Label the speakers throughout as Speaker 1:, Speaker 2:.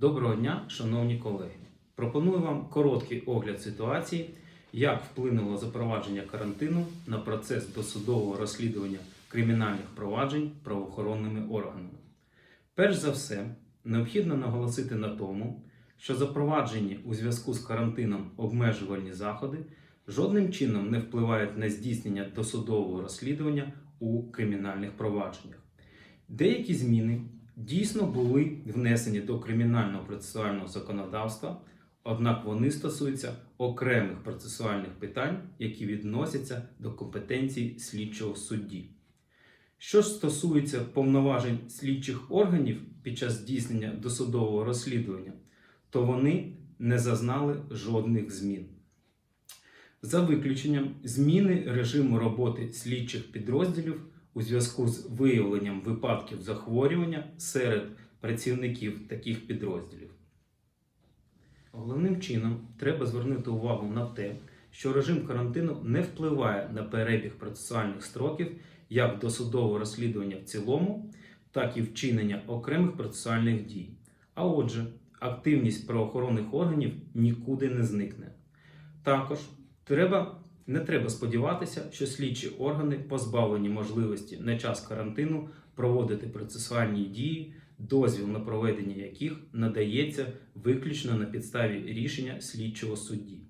Speaker 1: Доброго дня, шановні колеги. Пропоную вам короткий огляд ситуації, як вплинуло запровадження карантину на процес досудового розслідування кримінальних проваджень правоохоронними органами. Перш за все, необхідно наголосити на тому, що запроваджені у зв'язку з карантином обмежувальні заходи жодним чином не впливають на здійснення досудового розслідування у кримінальних провадженнях. Деякі зміни дійсно були внесені до кримінального процесуального законодавства, однак вони стосуються окремих процесуальних питань, які відносяться до компетенції слідчого судді. Що ж стосується повноважень слідчих органів під час здійснення досудового розслідування, то вони не зазнали жодних змін. За виключенням зміни режиму роботи слідчих підрозділів у зв'язку з виявленням випадків захворювання серед працівників таких підрозділів. Головним чином треба звернути увагу на те, що режим карантину не впливає на перебіг процесуальних строків як досудового розслідування в цілому, так і вчинення окремих процесуальних дій. А отже, активність правоохоронних органів нікуди не зникне. Також треба, не треба сподіватися, що слідчі органи позбавлені можливості на час карантину проводити процесуальні дії, дозвіл на проведення яких надається виключно на підставі рішення слідчого судді.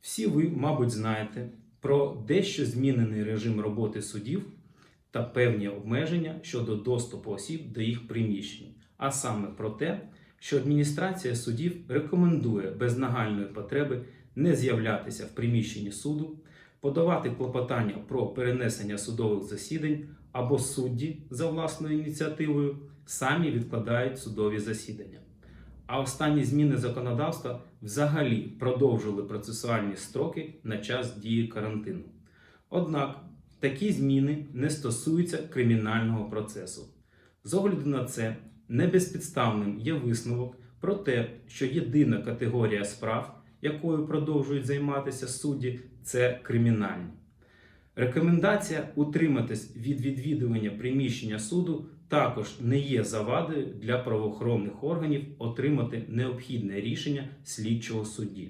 Speaker 1: Всі ви, мабуть, знаєте про дещо змінений режим роботи судів та певні обмеження щодо доступу осіб до їх приміщень, а саме про те, що адміністрація судів рекомендує без нагальної потреби не з'являтися в приміщенні суду, подавати клопотання про перенесення судових засідань або судді за власною ініціативою самі відкладають судові засідання. А останні зміни законодавства взагалі продовжили процесуальні строки на час дії карантину. Однак такі зміни не стосуються кримінального процесу. З огляду на це, не безпідставним є висновок про те, що єдина категорія справ, якою продовжують займатися судді, це кримінальні. Рекомендація утриматись від відвідування приміщення суду також не є завадою для правоохоронних органів отримати необхідне рішення слідчого судді.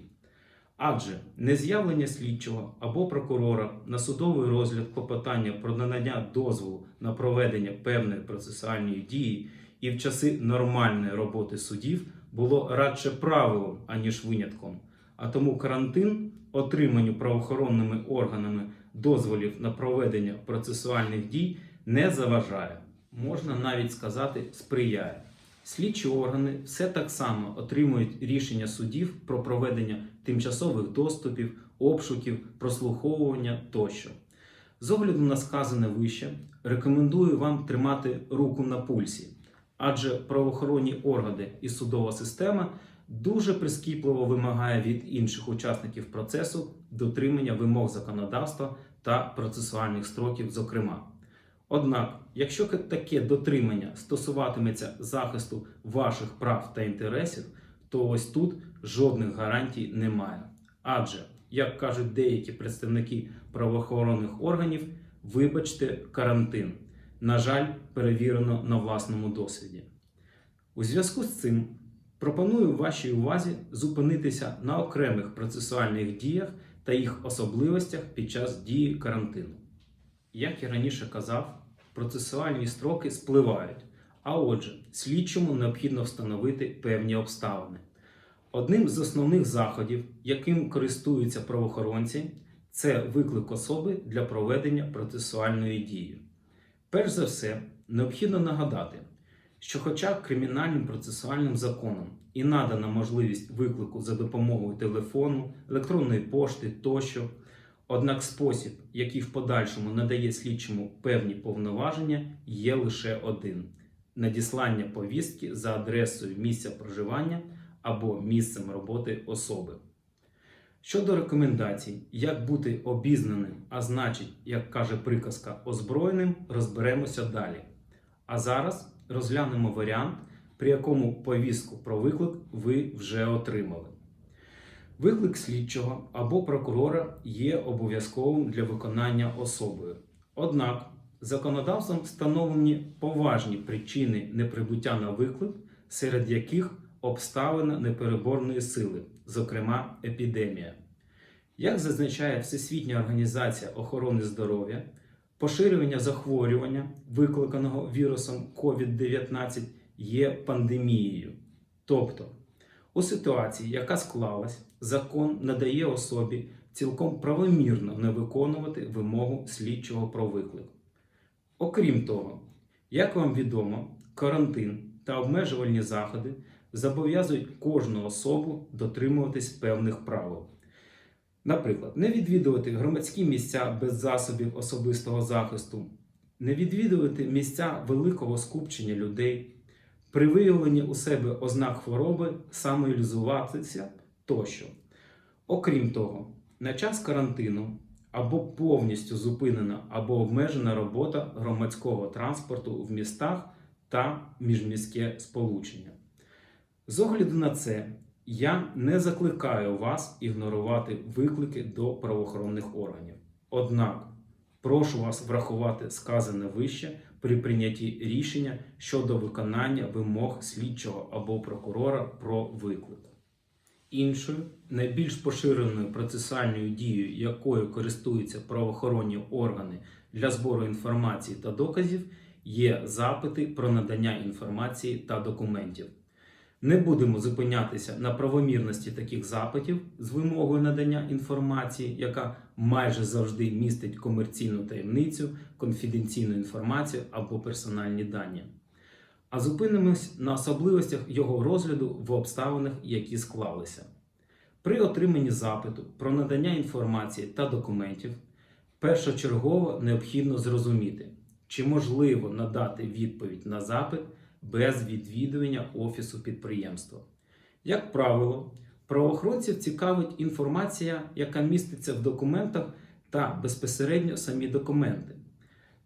Speaker 1: Адже нез'явлення слідчого або прокурора на судовий розгляд клопотання про надання дозволу на проведення певної процесуальної дії і в часи нормальної роботи судів було радше правилом, аніж винятком. А тому карантин отриманню правоохоронними органами дозволів на проведення процесуальних дій не заважає, можна навіть сказати, сприяє. Слідчі органи все так само отримують рішення судів про проведення тимчасових доступів, обшуків, прослуховування тощо. З огляду на сказане вище, рекомендую вам тримати руку на пульсі, адже правоохоронні органи і судова система дуже прискіпливо вимагає від інших учасників процесу дотримання вимог законодавства та процесуальних строків, зокрема. Однак, якщо таке дотримання стосуватиметься захисту ваших прав та інтересів, то ось тут жодних гарантій немає. Адже, як кажуть деякі представники правоохоронних органів, вибачте карантин. На жаль, перевірено на власному досвіді. У зв'язку з цим пропоную вашій увазі зупинитися на окремих процесуальних діях та їх особливостях під час дії карантину. Як я раніше казав, процесуальні строки спливають, а отже, слідчому необхідно встановити певні обставини. Одним з основних заходів, яким користуються правоохоронці, це виклик особи для проведення процесуальної дії. Перш за все, необхідно нагадати, що, хоча кримінальним процесуальним законом і надана можливість виклику за допомогою телефону, електронної пошти тощо, однак спосіб, який в подальшому надає слідчому певні повноваження, є лише один: надіслання повістки за адресою місця проживання або місцем роботи особи. Щодо рекомендацій, як бути обізнаним, а значить, як каже приказка, озброєним, розберемося далі. А зараз розглянемо варіант, при якому повістку про виклик ви вже отримали. Виклик слідчого або прокурора є обов'язковим для виконання особою. Однак законодавством встановлені поважні причини неприбуття на виклик, серед яких обставина непереборної сили, зокрема епідемія. Як зазначає Всесвітня організація охорони здоров'я, поширювання захворювання, викликаного вірусом COVID-19, є пандемією. Тобто, у ситуації, яка склалась, закон надає особі цілком правомірно не виконувати вимогу слідчого про виклик. Окрім того, як вам відомо, карантин та обмежувальні заходи зобов'язують кожну особу дотримуватись певних правил. Наприклад, не відвідувати громадські місця без засобів особистого захисту, не відвідувати місця великого скупчення людей, при виявленні у себе ознак хвороби самоілізуватися тощо. Окрім того, на час карантину або повністю зупинена або обмежена робота громадського транспорту в містах та міжміське сполучення. З огляду на це, я не закликаю вас ігнорувати виклики до правоохоронних органів. Однак прошу вас врахувати сказане вище при прийнятті рішення щодо виконання вимог слідчого або прокурора про виклик. Іншою, найбільш поширеною процесуальною дією, якою користуються правоохоронні органи для збору інформації та доказів, є запити про надання інформації та документів. Не будемо зупинятися на правомірності таких запитів з вимогою надання інформації, яка майже завжди містить комерційну таємницю, конфіденційну інформацію або персональні дані. А зупинимось на особливостях його розгляду в обставинах, які склалися. При отриманні запиту про надання інформації та документів першочергово необхідно зрозуміти, чи можливо надати відповідь на запит без відвідування офісу підприємства. Як правило, правоохоронців цікавить інформація, яка міститься в документах та безпосередньо самі документи.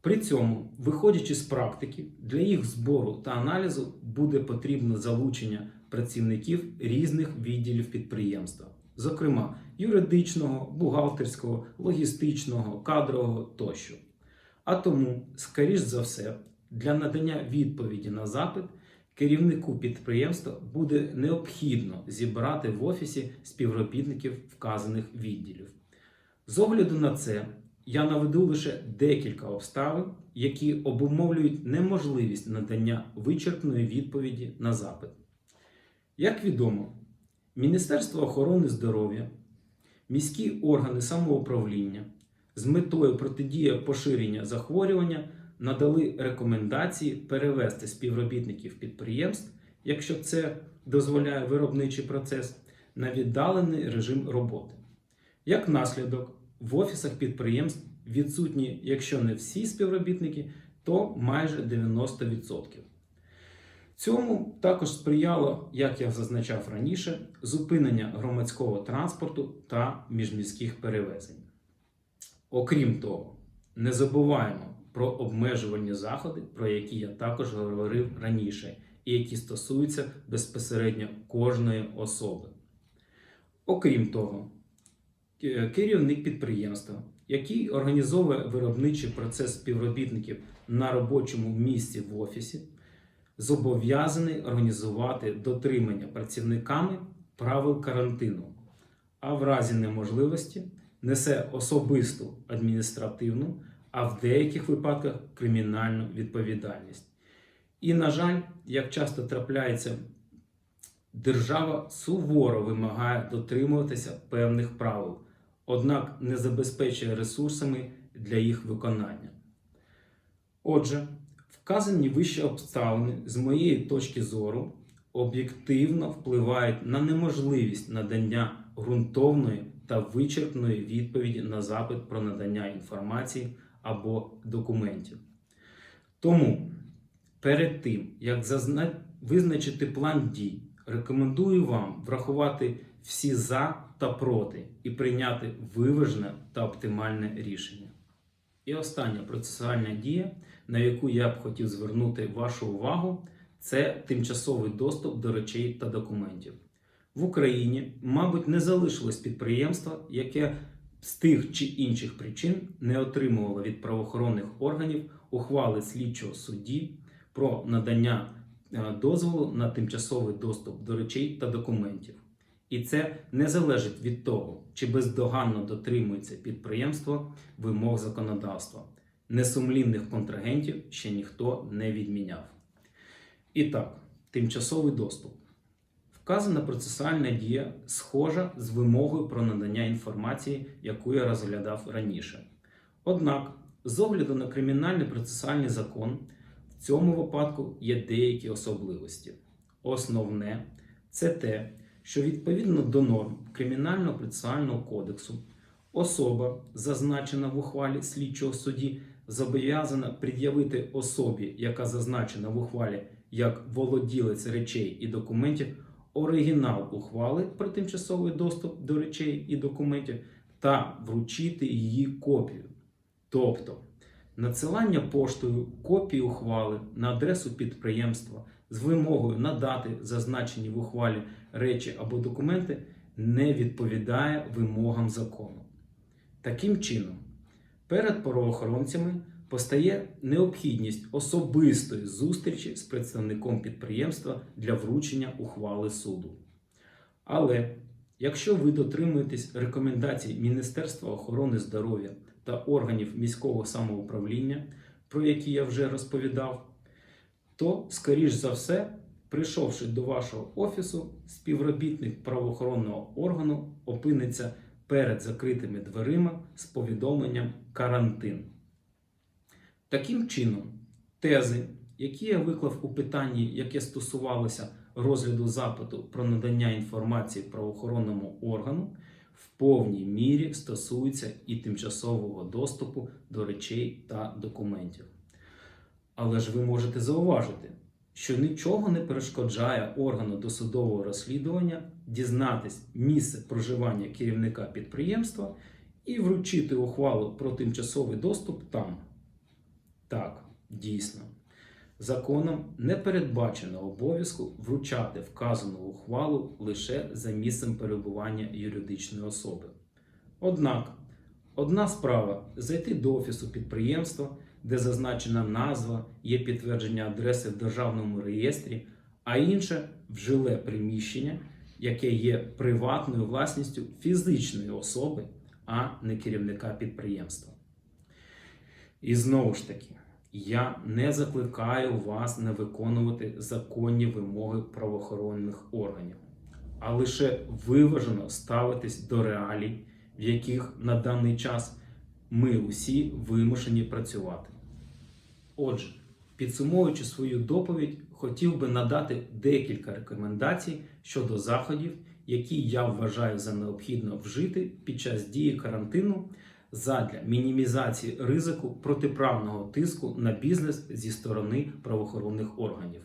Speaker 1: При цьому, виходячи з практики, для їх збору та аналізу буде потрібно залучення працівників різних відділів підприємства, зокрема юридичного, бухгалтерського, логістичного, кадрового тощо. А тому, скоріш за все, для надання відповіді на запит керівнику підприємства буде необхідно зібрати в офісі співробітників вказаних відділів. З огляду на це, я наведу лише декілька обставин, які обумовлюють неможливість надання вичерпної відповіді на запит. Як відомо, Міністерство охорони здоров'я, міські органи самоуправління з метою протидії поширення захворювання надали рекомендації перевести співробітників підприємств, якщо це дозволяє виробничий процес, на віддалений режим роботи. Як наслідок, в офісах підприємств відсутні, якщо не всі співробітники, то майже 90%. Цьому також сприяло, як я зазначав раніше, зупинення громадського транспорту та міжміських перевезень. Окрім того, не забуваємо про обмежувальні заходи, про які я також говорив раніше, і які стосуються безпосередньо кожної особи. Окрім того, керівник підприємства, який організовує виробничий процес співробітників на робочому місці в офісі, зобов'язаний організувати дотримання працівниками правил карантину, а в разі неможливості несе особисту адміністративну, а в деяких випадках кримінальну відповідальність. І, на жаль, як часто трапляється, держава суворо вимагає дотримуватися певних правил, однак не забезпечує ресурсами для їх виконання. Отже, вказані вищі обставини, з моєї точки зору, об'єктивно впливають на неможливість надання ґрунтовної та вичерпної відповіді на запит про надання інформації або документів. Тому перед тим, як зазна... визначити план дій, рекомендую вам врахувати всі за та проти і прийняти виважене та оптимальне рішення. І остання процесуальна дія, на яку я б хотів звернути вашу увагу, це тимчасовий доступ до речей та документів. В Україні, мабуть, не залишилось підприємства, яке з тих чи інших причин не отримувало від правоохоронних органів ухвали слідчого судді про надання е, дозволу на тимчасовий доступ до речей та документів. І це не залежить від того, чи бездоганно дотримується підприємство вимог законодавства. Несумлінних контрагентів ще ніхто не відміняв. І так, тимчасовий доступ. Вказана процесуальна дія схожа з вимогою про надання інформації, яку я розглядав раніше. Однак, з огляду на кримінальний процесуальний закон, в цьому випадку є деякі особливості. Основне це те, що відповідно до норм Кримінального процесуального кодексу особа, зазначена в ухвалі слідчого судді, зобов'язана пред'явити особі, яка зазначена в ухвалі як володілець речей і документів, оригінал ухвали про тимчасовий доступ до речей і документів та вручити її копію. Тобто надсилання поштою копії ухвали на адресу підприємства з вимогою надати зазначені в ухвалі речі або документи не відповідає вимогам закону. Таким чином, перед правоохоронцями постає необхідність особистої зустрічі з представником підприємства для вручення ухвали суду. Але якщо ви дотримуєтесь рекомендацій Міністерства охорони здоров'я та органів міського самоуправління, про які я вже розповідав, то, скоріш за все, прийшовши до вашого офісу, співробітник правоохоронного органу опиниться перед закритими дверима з повідомленням карантин. Таким чином, тези, які я виклав у питанні, яке стосувалося розгляду запиту про надання інформації правоохоронному органу, в повній мірі стосуються і тимчасового доступу до речей та документів. Але ж ви можете зауважити, що нічого не перешкоджає органу досудового розслідування дізнатись місце проживання керівника підприємства і вручити ухвалу про тимчасовий доступ там. Так, дійсно. Законом не передбачено обов'язку вручати вказану ухвалу лише за місцем перебування юридичної особи. Однак, одна справа зайти до офісу підприємства, де зазначена назва, є підтвердження адреси в державному реєстрі, а інше в жиле приміщення, яке є приватною власністю фізичної особи, а не керівника підприємства. І знову ж таки, я не закликаю вас не виконувати законні вимоги правоохоронних органів, а лише виважено ставитись до реалій, в яких на даний час ми усі вимушені працювати. Отже, підсумовуючи свою доповідь, хотів би надати декілька рекомендацій щодо заходів, які я вважаю за необхідно вжити під час дії карантину задля мінімізації ризику протиправного тиску на бізнес зі сторони правоохоронних органів.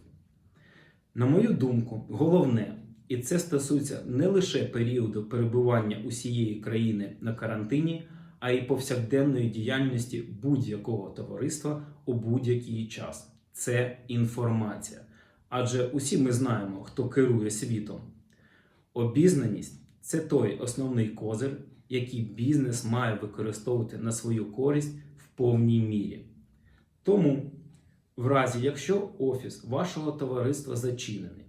Speaker 1: На мою думку, головне, і це стосується не лише періоду перебування усієї країни на карантині, а й повсякденної діяльності будь-якого товариства у будь-який час. Це інформація. Адже усі ми знаємо, хто керує світом. Обізнаність це той основний козир, який бізнес має використовувати на свою користь в повній мірі. Тому, в разі, якщо офіс вашого товариства зачинений,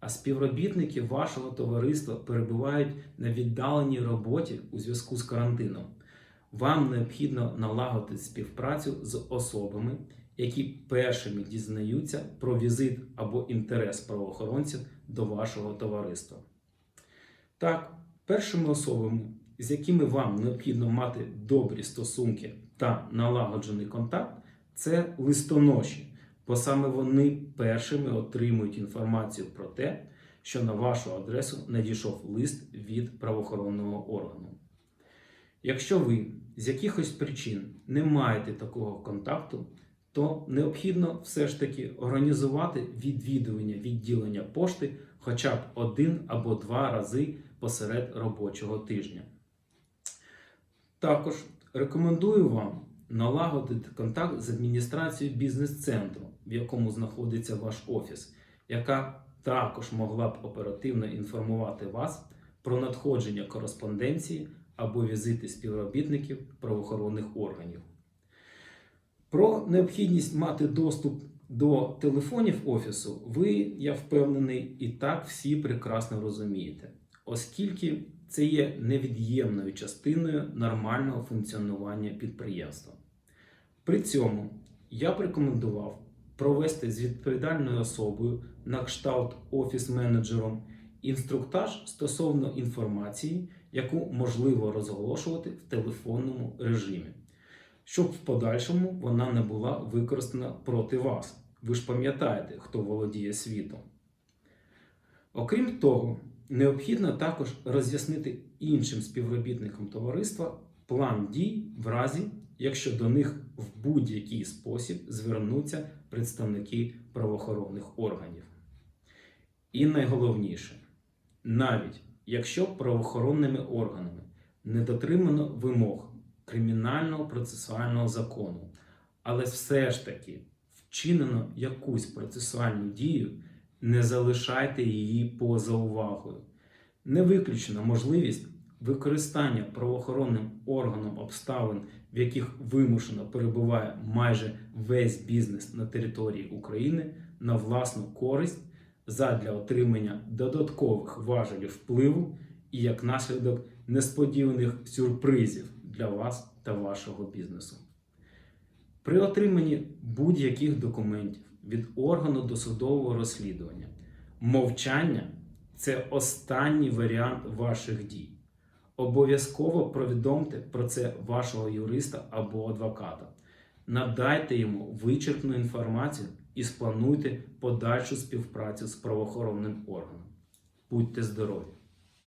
Speaker 1: а співробітники вашого товариства перебувають на віддаленій роботі у зв'язку з карантином, вам необхідно налагодити співпрацю з особами, які першими дізнаються про візит або інтерес правоохоронців до вашого товариства. Так, першими особами, з якими вам необхідно мати добрі стосунки та налагоджений контакт, це листоноші, бо саме вони першими отримують інформацію про те, що на вашу адресу надійшов лист від правоохоронного органу. Якщо ви з якихось причин не маєте такого контакту, то необхідно все ж таки організувати відвідування відділення пошти хоча б один або два рази посеред робочого тижня. Також рекомендую вам налагодити контакт з адміністрацією бізнес-центру, в якому знаходиться ваш офіс, яка також могла б оперативно інформувати вас про надходження кореспонденції або візити співробітників правоохоронних органів. Про необхідність мати доступ до телефонів офісу ви, я впевнений, і так всі прекрасно розумієте, оскільки це є невід'ємною частиною нормального функціонування підприємства. При цьому я б рекомендував провести з відповідальною особою на кшталт офіс-менеджером інструктаж стосовно інформації, яку можливо розголошувати в телефонному режимі, щоб в подальшому вона не була використана проти вас. Ви ж пам'ятаєте, хто володіє світом. Окрім того, необхідно також роз'яснити іншим співробітникам товариства план дій в разі, якщо до них в будь-який спосіб звернуться представники правоохоронних органів. І найголовніше, навіть якщо правоохоронними органами не дотримано вимог кримінального процесуального закону, але все ж таки вчинено якусь процесуальну дію, не залишайте її поза увагою. Не виключена можливість використання правоохоронним органом обставин, в яких вимушено перебуває майже весь бізнес на території України на власну користь задля отримання додаткових важелів впливу і як наслідок несподіваних сюрпризів для вас та вашого бізнесу. При отриманні будь-яких документів від органу досудового розслідування мовчання це останній варіант ваших дій. Обов'язково повідомте про це вашого юриста або адвоката. Надайте йому вичерпну інформацію і сплануйте подальшу співпрацю з правоохоронним органом. Будьте здорові!